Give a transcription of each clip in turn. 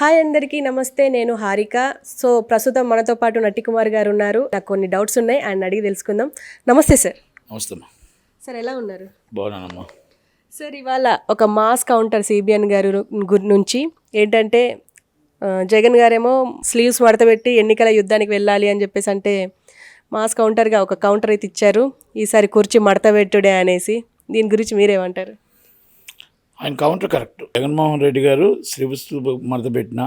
Hi అందరికీ నమస్తే. నేను హారిక. సో ప్రస్తుతం మనతో పాటు నట్టి కుమార్ గారు ఉన్నారు నాకు కొన్ని డౌట్స్ ఉన్నాయి ఆయన అడిగి తెలుసుకుందాం. నమస్తే సార్. నమస్తే సార్ ఎలా ఉన్నారు? బాగున్నానమ్మా. సార్ ఇవాళ ఒక మాస్ కౌంటర్ సిబిఎన్ గారు నుంచి ఏంటంటే జగన్ గారేమో స్లీవ్స్ మడతపెట్టి ఎన్నికల యుద్ధానికి వెళ్ళాలి అని చెప్పేసి అంటే మాస్ కౌంటర్గా ఒక కౌంటర్ అయితే ఇచ్చారు. ఈసారి కుర్చీ మడతపెట్టుడే అనేసి. దీని గురించి మీరేమంటారు? ఆయన కౌంటర్ కరెక్ట్. జగన్మోహన్ రెడ్డి గారు శ్రీవస్తు మడత పెట్టినా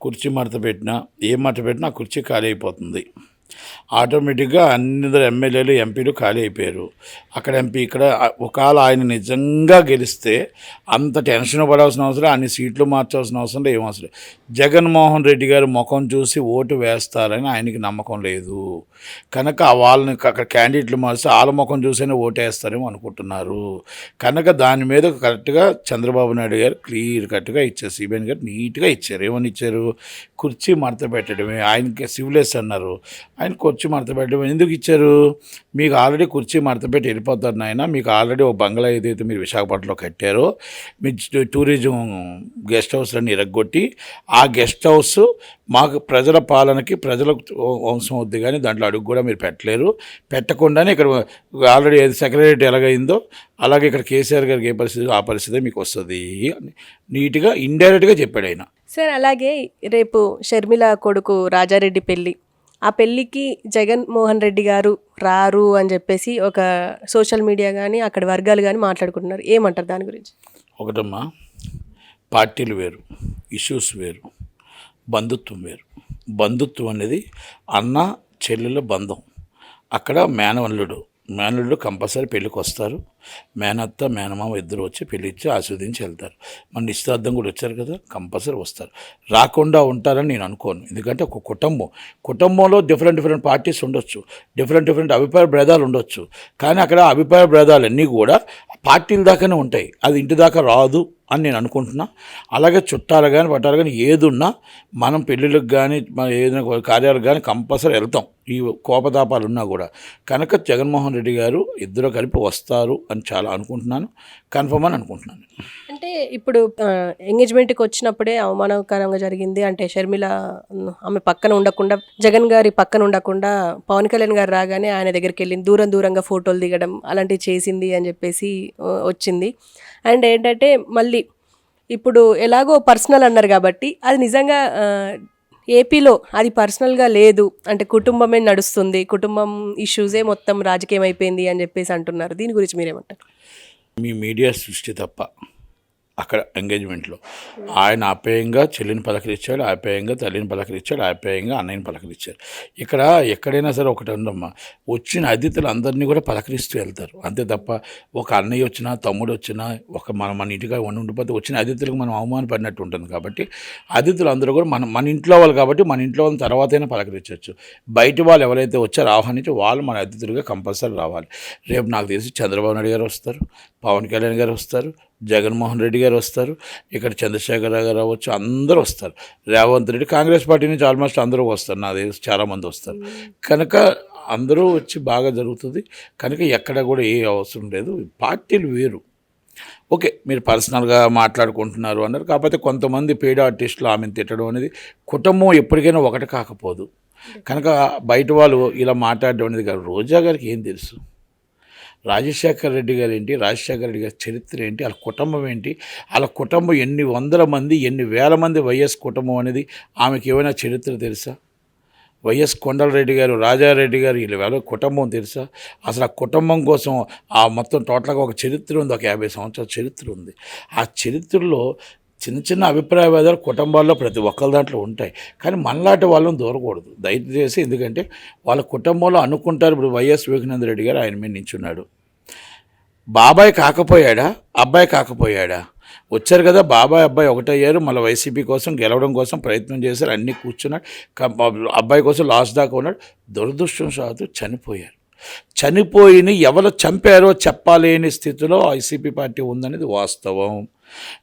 కుర్చీ మడత పెట్టినా ఏ మడత పెట్టినా ఆ కుర్చీ ఖాళీ అయిపోతుంది. ఆటోమేటిక్గా అందరు ఎమ్మెల్యేలు ఎంపీలు ఖాళీ అయిపోయారు. అక్కడ ఎంపీ ఇక్కడ ఒకవేళ ఆయన నిజంగా గెలిస్తే అంత టెన్షన్ పడాల్సిన అవసరం అన్ని సీట్లు మార్చాల్సిన అవసరం లేదు ఏం అవసరం జగన్మోహన్ రెడ్డి గారు ముఖం చూసి ఓటు వేస్తారని ఆయనకి నమ్మకం లేదు. కనుక వాళ్ళని అక్కడ క్యాండిడేట్లు మార్చి వాళ్ళ ముఖం చూసైనా ఓటేస్తారేమో అనుకుంటున్నారు. కనుక దాని మీద కరెక్ట్గా చంద్రబాబు నాయుడు గారు క్లియర్ కట్గా ఇచ్చారు. సిబిఎన్ గారు నీట్గా ఇచ్చారు. ఏమని ఇచ్చారు? కుర్చీ మడత పెట్టడమే. ఆయనకి సివిలేస్ అన్నారు. ఆయన కుర్చీ మడతపెట్టడం ఎందుకు ఇచ్చారు? మీకు ఆల్రెడీ కుర్చీ మడత పెట్టి వెళ్ళిపోతారు నాయన. మీకు ఆల్రెడీ ఒక బంగ్లా ఏదైతే మీరు విశాఖపట్నంలో కట్టారో మీ టూరిజం గెస్ట్ హౌస్లన్నీ ఇరగొట్టి ఆ గెస్ట్ హౌస్ మాకు ప్రజల పాలనకి ప్రజలకు అవసరం అవుద్ది కానీ దాంట్లో అడుగు కూడా మీరు పెట్టలేరు. పెట్టకుండానే ఇక్కడ ఆల్రెడీ ఏది సెక్రటరీ ఎలాగైందో అలాగే ఇక్కడ కేసీఆర్ గారికి ఏ పరిస్థితి ఆ పరిస్థితి మీకు వస్తుంది అని నీట్గా ఇండైరెక్ట్గా చెప్పాడు ఆయన. సార్ అలాగే రేపు షర్మిల కొడుకు రాజారెడ్డి పెళ్ళి ఆ పెళ్ళికి జగన్ మోహన్ రెడ్డి గారు రారు అని చెప్పేసి ఒక సోషల్ మీడియా కానీ అక్కడ వర్గాలు కానీ మాట్లాడుకుంటున్నారు. ఏమంటారు దాని గురించి? ఒకటమ్మా పార్టీలు వేరు ఇష్యూస్ వేరు బంధుత్వం వేరు. బంధుత్వం అనేది అన్న చెల్లెల బంధం. అక్కడ మేనవల్లుడు మేనళ్ళు కంపల్సరీ పెళ్ళికి వస్తారు మేనత్త మేనమామ ఇద్దరు వచ్చి పెళ్ళి ఇచ్చి ఆస్వాదించి వెళ్తారు. మన నిశ్చితార్థం కూడా వచ్చారు కదా కంపల్సరీ వస్తారు. రాకుండా ఉంటారని నేను అనుకోను. ఎందుకంటే ఒక కుటుంబం. కుటుంబంలో డిఫరెంట్ డిఫరెంట్ పార్టీస్ ఉండొచ్చు. డిఫరెంట్ డిఫరెంట్ అభిప్రాయ భేదాలు ఉండొచ్చు. కానీ అక్కడ అభిప్రాయ భేదాలు అన్నీ కూడా పార్టీల దాకానే ఉంటాయి. అది ఇంటి దాకా రాదు అని నేను అనుకుంటున్నా. అలాగే చుట్టాలు కానీ పట్టాలు కానీ ఏది ఉన్నా మనం పెళ్ళిళ్ళకి కానీ మన ఏదైనా కార్యాలకు కానీ కంపల్సరీ వెళ్తాం. ఈ కోపతాపాలు ఉన్నా కూడా. కనుక జగన్మోహన్ రెడ్డి గారు ఇద్దరు కలిపి వస్తారు అని చాలా అనుకుంటున్నాను. కన్ఫర్మ్ అని అనుకుంటున్నాను. అంటే ఇప్పుడు ఎంగేజ్మెంట్కి వచ్చినప్పుడే అవమానకరంగా జరిగింది. అంటే షర్మిల ఆమె పక్కన ఉండకుండా జగన్ గారి పక్కన ఉండకుండా పవన్ కళ్యాణ్ గారు రాగానే ఆయన దగ్గరికి వెళ్ళింది. దూరం దూరంగా ఫోటోలు దిగడం అలాంటివి చేసింది అని చెప్పేసి వచ్చింది. అండ్ ఏంటంటే మళ్ళీ ఇప్పుడు ఎలాగో పర్సనల్ అన్నారు కాబట్టి అది నిజంగా ఏపీలో అది పర్సనల్గా లేదు. అంటే కుటుంబమే నడుస్తుంది. కుటుంబం ఇష్యూసే మొత్తం రాజకీయం అయిపోయింది అని చెప్పేసి అంటున్నారు. దీని గురించి మీరేమంటారు? మీ మీడియా సృష్టి తప్ప. అక్కడ ఎంగేజ్మెంట్లో. ఆయన ఆప్యాయంగా చెల్లిని పలకరించాడు ఆప్యాయంగా తల్లిని పలకరించాడు ఆప్యాయంగా అన్నయ్యని పలకరించాడు ఇక్కడ ఎక్కడైనా సరే ఒకటి ఉందమ్మా వచ్చిన అతిథులు అందరినీ కూడా పలకరిస్తూ వెళ్తారు. అంతే తప్ప ఒక అన్నయ్య వచ్చినా తమ్ముడు వచ్చినా ఒక మన మన ఇంటిగా వండి ఉండిపోతే వచ్చిన అతిథులకు మనం అవమానపడినట్టు ఉంటుంది కాబట్టి అతిథులు అందరూ కూడా మన మన ఇంట్లో వాళ్ళు కాబట్టి మన ఇంట్లో వాళ్ళని తర్వాతైనా పలకరించవచ్చు. బయట వాళ్ళు ఎవరైతే వచ్చారో ఆహ్వానించి వాళ్ళు మన అతిథులుగా కంపల్సరీ రావాలి. రేపు నాకు తెలిసి చంద్రబాబు నాయుడు గారు వస్తారు పవన్ కళ్యాణ్ గారు వస్తారు జగన్మోహన్ రెడ్డి గారు వస్తారు ఇక్కడ చంద్రశేఖరరావు గారు రావచ్చు అందరూ వస్తారు. రేవంత్ రెడ్డి కాంగ్రెస్ పార్టీ నుంచి ఆల్మోస్ట్ అందరూ వస్తారు నా దగ్గర చాలామంది వస్తారు. కనుక అందరూ వచ్చి బాగా జరుగుతుంది. కనుక ఎక్కడ కూడా ఏ అవసరం లేదు. పార్టీలు వేరు. ఓకే మీరు పర్సనల్గా మాట్లాడుకుంటున్నారు అన్నారు. కాకపోతే కొంతమంది పేడ ఆర్టిస్టులు ఆమెను తిట్టడం అనేది కుటుంబం ఎప్పటికైనా ఒకటి కాకపోదు. కనుక బయట వాళ్ళు ఇలా మాట్లాడడం అనేది కాదు. రోజా గారికి ఏం తెలుసు? రాజశేఖర రెడ్డి గారు ఏంటి రాజశేఖర రెడ్డి గారి చరిత్ర ఏంటి? వాళ్ళ కుటుంబం ఏంటి? వాళ్ళ కుటుంబం ఎన్ని వందల మంది ఎన్ని వేల మంది వైఎస్ కుటుంబం అనేది ఆమెకి ఏమైనా చరిత్ర తెలుసా? వైఎస్ కొండలరెడ్డి గారు రాజారెడ్డి గారు వీళ్ళ వేళ కుటుంబం తెలుసా? అసలు ఆ కుటుంబం కోసం ఆ మొత్తం టోటల్గా ఒక చరిత్ర ఉంది ఒక యాభై సంవత్సరాల చరిత్ర ఉంది. ఆ చరిత్రలో చిన్న చిన్న అభిప్రాయ భేదాలు కుటుంబాల్లో ప్రతి ఒక్కరి దాంట్లో ఉంటాయి. కానీ మనలాంటి వాళ్ళని దూరకూడదు. దయచేసి ఎందుకంటే వాళ్ళ కుటుంబంలో అనుకుంటారు ఇప్పుడు వైఎస్ వివేకానంద రెడ్డి గారు ఆయన మీద నించున్నాడు. బాబాయ్ కాకపోయాడా? అబ్బాయి కాకపోయాడా? వచ్చారు కదా బాబాయ్ అబ్బాయి ఒకటయ్యారు మళ్ళీ వైసీపీ కోసం గెలవడం కోసం ప్రయత్నం చేశారు అన్నీ కూర్చున్నాడు అబ్బాయి కోసం లాస్ట్ దాకా ఉన్నాడు. దురదృష్టం సాధు చనిపోయారు. చనిపోయిన ఎవరు చంపారో చెప్పలేని స్థితిలో వైసీపీ పార్టీ ఉందనేది వాస్తవం.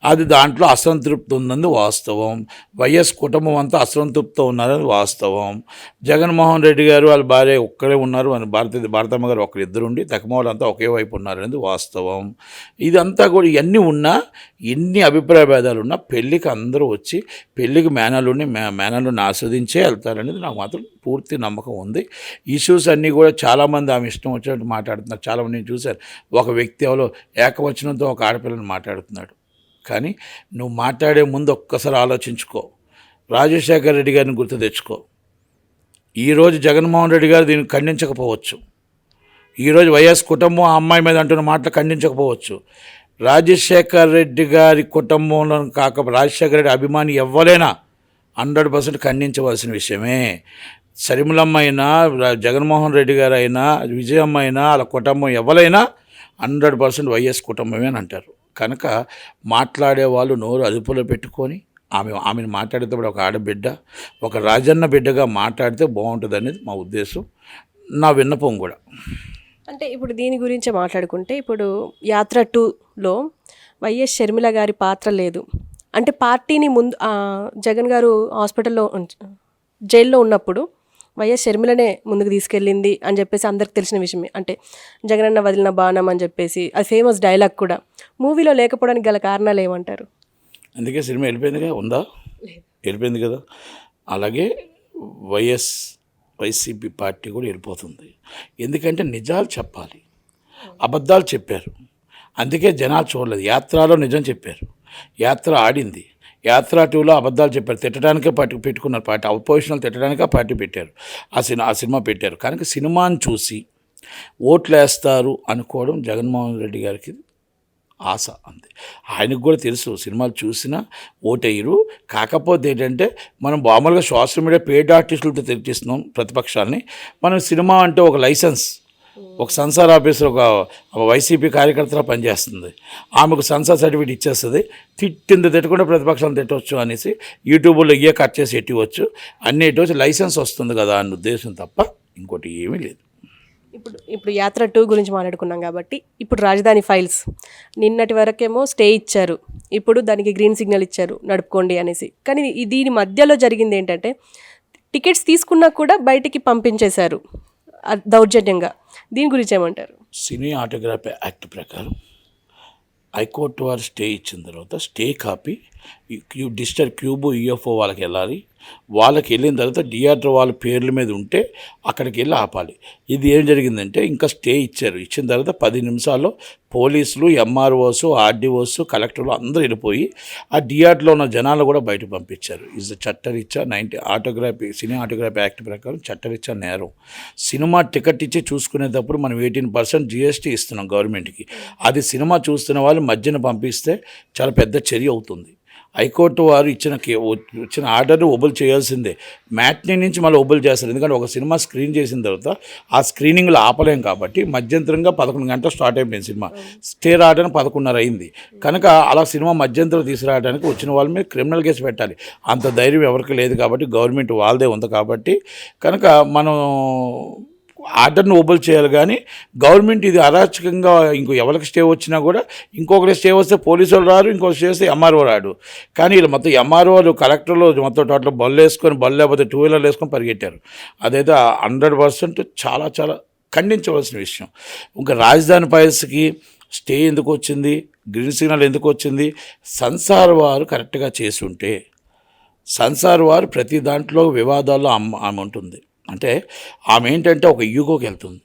అది దాంట్లో అసంతృప్తి ఉందని వాస్తవం. వైఎస్ కుటుంబం అంతా అసంతృప్తితో ఉన్నారని వాస్తవం. జగన్మోహన్ రెడ్డి గారు వాళ్ళ భార్య ఒక్కరే ఉన్నారు అని భారత భారతమ్మ గారు ఒకరిద్దరు ఉండి తక్కువ ఒకే వైపు ఉన్నారనేది వాస్తవం. ఇదంతా కూడా ఇవన్నీ ఉన్నా ఎన్ని అభిప్రాయ భేదాలు ఉన్నా పెళ్ళికి అందరూ వచ్చి పెళ్ళికి మేనలుని మే మేనలుని ఆస్వాదించే వెళ్తారనేది నాకు మాత్రం పూర్తి నమ్మకం ఉంది. ఇష్యూస్ అన్నీ కూడా చాలామంది ఆమె ఇష్టం వచ్చినట్టు మాట్లాడుతున్నారు. చాలామంది నేను చూశాను. ఒక వ్యక్తి ఎవరో ఏకవచనంతో ఒక ఆడపిల్లని మాట్లాడుతున్నాడు. కానీ నువ్వు మాట్లాడే ముందు ఒక్కసారి ఆలోచించుకో. రాజశేఖర్ రెడ్డి గారిని గుర్తు తెచ్చుకో. ఈరోజు జగన్మోహన్ రెడ్డి గారు దీన్ని ఖండించకపోవచ్చు. ఈరోజు వైఎస్ కుటుంబం ఆ అమ్మాయి మీద అంటున్న మాటలు ఖండించకపోవచ్చు. రాజశేఖర్ రెడ్డి గారి కుటుంబంలో కాక రాజశేఖర రెడ్డి అభిమాని ఎవ్వలేనా హండ్రెడ్ పర్సెంట్ ఖండించవలసిన విషయమే. సరిమలమ్మ అయినా జగన్మోహన్ రెడ్డి గారు అయినా విజయమ్మ అయినా వాళ్ళ కుటుంబం ఎవరైనా హండ్రెడ్ పర్సెంట్ వైఎస్ కుటుంబమే అని అంటారు. కనుక మాట్లాడే వాళ్ళు నోరు అదుపులో పెట్టుకొని ఆమె ఆమెను మాట్లాడేటప్పుడు ఒక ఆడబిడ్డ ఒక రాజన్న బిడ్డగా మాట్లాడితే బాగుంటుంది అనేది మా ఉద్దేశం నా విన్నపం కూడా. అంటే ఇప్పుడు దీని గురించి మాట్లాడుకుంటే ఇప్పుడు యాత్ర టూలో వైఎస్ షర్మిల గారి పాత్ర లేదు. అంటే పార్టీని ముందు జగన్ గారు హాస్పిటల్లో జైల్లో ఉన్నప్పుడు వైఎస్ షర్మిలనే ముందుకు తీసుకెళ్ళింది అని చెప్పేసి అందరికి తెలిసిన విషయమే. అంటే జగనన్న వదిలిన బాణం అని చెప్పేసి అది ఫేమస్ డైలాగ్ కూడా మూవీలో లేకపోవడానికి గల కారణాలు ఏమంటారు? అందుకే సినిమా వెళ్ళిపోయిందిగా ఉందా? వెళ్ళిపోయింది కదా. అలాగే వైఎస్ వైసీపీ పార్టీ కూడా వెళ్ళిపోతుంది. ఎందుకంటే నిజాలు చెప్పాలి. అబద్ధాలు చెప్పారు. అందుకే జనాలు చూడలేదు. యాత్రలో నిజం చెప్పారు. యాత్ర ఆడింది. యాత్ర టూలో అబద్ధాలు చెప్పారు. తిట్టడానికే పార్టీ పెట్టుకున్నారు పార్టీ అపోజిషన్లు తిట్టడానికే పార్టీ పెట్టారు. ఆ సినిమా ఆ సినిమా పెట్టారు. కనుక సినిమాని చూసి ఓట్లు వేస్తారు అనుకోవడం జగన్మోహన్ రెడ్డి గారికి ఆశ అంతే. ఆయనకు కూడా తెలుసు సినిమాలు చూసినా ఓటేయరు. కాకపోతే ఏంటంటే మనం మామూలుగా సోషల్ మీడియా పేడ్ ఆర్టిస్టులతో తెచ్చిస్తున్నాం ప్రతిపక్షాలని. మనం సినిమా అంటే ఒక లైసెన్స్. ఒక సెన్సార్ ఆఫీసర్ ఒక వైసీపీ కార్యకర్తలా పనిచేస్తుంది. ఆమెకు సెన్సార్ సర్టిఫికేట్ ఇచ్చేస్తుంది. తిట్టింది తిట్టకుండా ప్రతిపక్షాలను తిట్టవచ్చు అనేసి యూట్యూబ్లో ఇయ్యే కట్ చేసి ఎట్టివచ్చు అన్ని వచ్చి లైసెన్స్ వస్తుంది కదా అన్న ఉద్దేశం తప్ప ఇంకోటి ఏమీ లేదు. ఇప్పుడు ఇప్పుడు యాత్ర టూ గురించి మాట్లాడుకున్నాం కాబట్టి ఇప్పుడు రాజధాని ఫైల్స్. నిన్నటి వరకేమో స్టే ఇచ్చారు. ఇప్పుడు దానికి గ్రీన్ సిగ్నల్ ఇచ్చారు. నడుపుకోండి అనేసి. కానీ దీని మధ్యలో జరిగింది ఏంటంటే టికెట్స్ తీసుకున్నా కూడా బయటికి పంపించేశారు. దౌర్జన్యంగా. దీని గురించి ఏమంటారు? సినీ ఆటోగ్రఫీ యాక్ట్ ప్రకారం హైకోర్టు వారు స్టే ఇచ్చిన తర్వాత stay copy Q digital cube UFO వాళ్ళకి వెళ్ళాలి. వాళ్ళకి వెళ్ళిన తర్వాత డిఆర్డర్ వాళ్ళ పేర్ల మీద ఉంటే అక్కడికి వెళ్ళి ఆపాలి. ఇది ఏం జరిగిందంటే ఇంకా స్టే ఇచ్చారు. ఇచ్చిన తర్వాత పది నిమిషాల్లో పోలీసులు ఎంఆర్ఓస్ ఆర్డీఓస్ కలెక్టర్లు అందరూ వెళ్ళిపోయి ఆ డిఆర్డర్లో ఉన్న జనాలు కూడా బయట పంపించారు. ఇది చట్టరీత్యా నైన్టీ ఆటోగ్రఫీ సినీ ఆటోగ్రాఫీ యాక్ట్ ప్రకారం చట్టరీత్యా నేరం. సినిమా టికెట్ ఇచ్చి చూసుకునేటప్పుడు మనం ఎయిటీన్ పర్సెంట్ జిఎస్టీ ఇస్తున్నాం గవర్నమెంట్కి. అది సినిమా చూస్తున్న వాళ్ళు మధ్యన పంపిస్తే చాలా పెద్ద చర్య అవుతుంది. హైకోర్టు వారు ఇచ్చిన వచ్చిన ఇచ్చిన ఆర్డర్ని ఒబుల్ చేయాల్సిందే. మ్యాట్నీ నుంచి మళ్ళీ ఒబుల్ చేస్తారు. ఎందుకంటే ఒక సినిమా స్క్రీన్ చేసిన తర్వాత ఆ స్క్రీనింగ్లో ఆపలేం కాబట్టి మధ్యంతరంగా పదకొండు గంటలు స్టార్ట్ అయిపోయింది సినిమా. స్టే రావడానికి పదకొండున్నర అయింది. కనుక అలా సినిమా మధ్యంతరం తీసుకురావడానికి వచ్చిన వాళ్ళ మీద క్రిమినల్ కేసు పెట్టాలి. అంత ధైర్యం ఎవరికి లేదు కాబట్టి గవర్నమెంట్ వాళ్ళదే ఉంది కాబట్టి. కనుక మనం ఆర్డర్ని ఓబుల్ చేయాలి కానీ గవర్నమెంట్ ఇది అరాచకంగా ఇంకో ఎవరికి స్టే వచ్చినా కూడా ఇంకొకరి స్టే వస్తే పోలీసు వాళ్ళు రారు ఇంకొకరు స్టే వస్తే ఎంఆర్ఓ రాడు. కానీ వీళ్ళు మొత్తం ఎంఆర్ఓలు కలెక్టర్లు మొత్తం టోటల్ బళ్ళు వేసుకొని బళ్ళు లేకపోతే టూ వీలర్లు వేసుకొని పరిగెట్టారు. అదైతే హండ్రెడ్ పర్సెంట్ చాలా చాలా ఖండించవలసిన విషయం. ఇంకా రాజధాని పాయస్కి స్టే ఎందుకు వచ్చింది? గ్రీన్ సిగ్నల్ ఎందుకు వచ్చింది? సంసార్ వారు కరెక్ట్గా చేసి ఉంటే సంసార్ వారు ప్రతి దాంట్లో వివాదాల్లో అమ్మ ఆమె ఉంటుంది. అంటే ఆమె ఏంటంటే ఒక ఈగోకి వెళ్తుంది.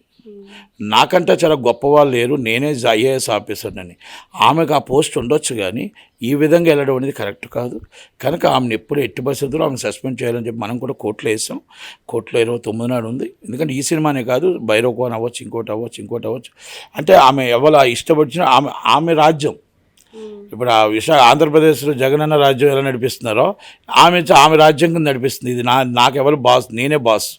నాకంటే చాలా గొప్పవాళ్ళు లేరు నేనే ఐఏఎస్ ఆఫీసర్నని. ఆమెకు ఆ పోస్ట్ ఉండొచ్చు కానీ ఈ విధంగా వెళ్ళడం అనేది కరెక్ట్ కాదు. కనుక ఆమెను ఎప్పుడు ఎట్టి పరిస్థితుల్లో ఆమెను సస్పెండ్ చేయాలని చెప్పి మనం కూడా కోర్టులో వేసాం. కోర్టులో ఇరవై తొమ్మిది నాడు ఉంది. ఎందుకంటే ఈ సినిమానే కాదు బైరోకోన్ అవ్వచ్చు ఇంకోటి అవ్వచ్చు ఇంకోటి అవ్వచ్చు. అంటే ఆమె ఎవరు ఇష్టపడిన ఆమె ఆమె రాజ్యం. ఇప్పుడు ఆ విషయ ఆంధ్రప్రదేశ్లో జగనన్న రాజ్యం ఎలా నడిపిస్తున్నారో ఆమె చ- ఆమె రాజ్యం కింద నడిపిస్తుంది. ఇది నా నాకెవరు బాస్ నేనే బాస్.